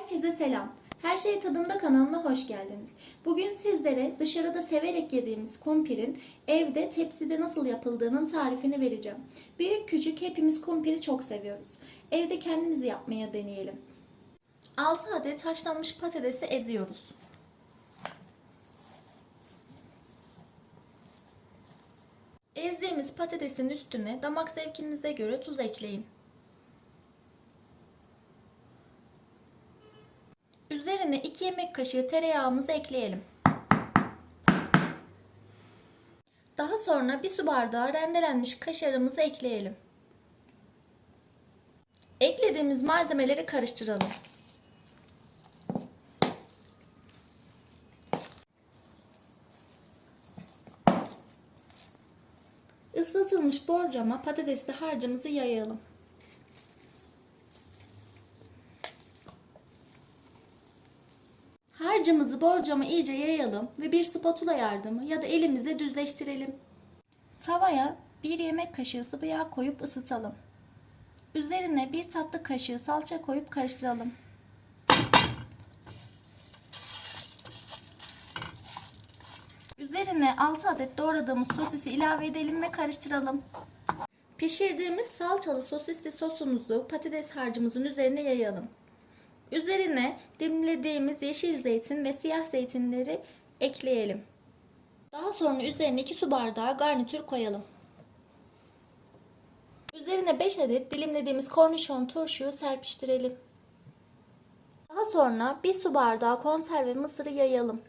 Herkese selam. Her Şey Tadında kanalına hoş geldiniz. Bugün sizlere dışarıda severek yediğimiz kumpirin evde tepside nasıl yapıldığının tarifini vereceğim. Büyük küçük hepimiz kumpiri çok seviyoruz. Evde kendimiz yapmaya deneyelim. 6 adet haşlanmış patatesi eziyoruz. Ezdiğimiz patatesin üstüne damak zevkinize göre tuz ekleyin. Üzerine 2 yemek kaşığı tereyağımızı ekleyelim. Daha sonra bir su bardağı rendelenmiş kaşarımızı ekleyelim. Eklediğimiz malzemeleri karıştıralım. Islatılmış borcama patatesli harcımızı yayalım. Harcımızı borcama iyice yayalım ve bir spatula yardımı ya da elimizle düzleştirelim. Tavaya bir yemek kaşığı sıvı yağ koyup ısıtalım. Üzerine bir tatlı kaşığı salça koyup karıştıralım. Üzerine 6 adet doğradığımız sosisi ilave edelim ve karıştıralım. Pişirdiğimiz salçalı sosisli sosumuzu patates harcımızın üzerine yayalım. Üzerine dimlediğimiz yeşil zeytin ve siyah zeytinleri ekleyelim. Daha sonra üzerine 2 su bardağı garnitür koyalım. Üzerine 5 adet dilimlediğimiz kornişon turşuyu serpiştirelim. Daha sonra 1 su bardağı konserve mısırı yayalım.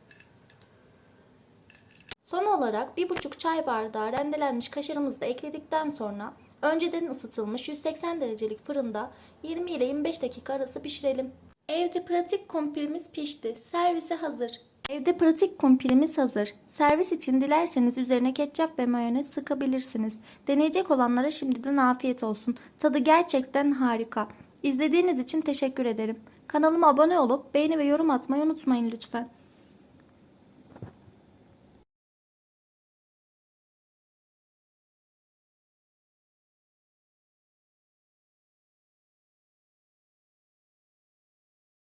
Son olarak 1,5 çay bardağı rendelenmiş kaşarımızı da ekledikten sonra önceden ısıtılmış 180 derecelik fırında 20 ile 25 dakika arası pişirelim. Evde pratik kumpirimiz pişti. Servise hazır. Evde pratik kumpirimiz hazır. Servis için dilerseniz üzerine ketçap ve mayonez sıkabilirsiniz. Deneyecek olanlara şimdiden afiyet olsun. Tadı gerçekten harika. İzlediğiniz için teşekkür ederim. Kanalıma abone olup beğeni ve yorum atmayı unutmayın lütfen.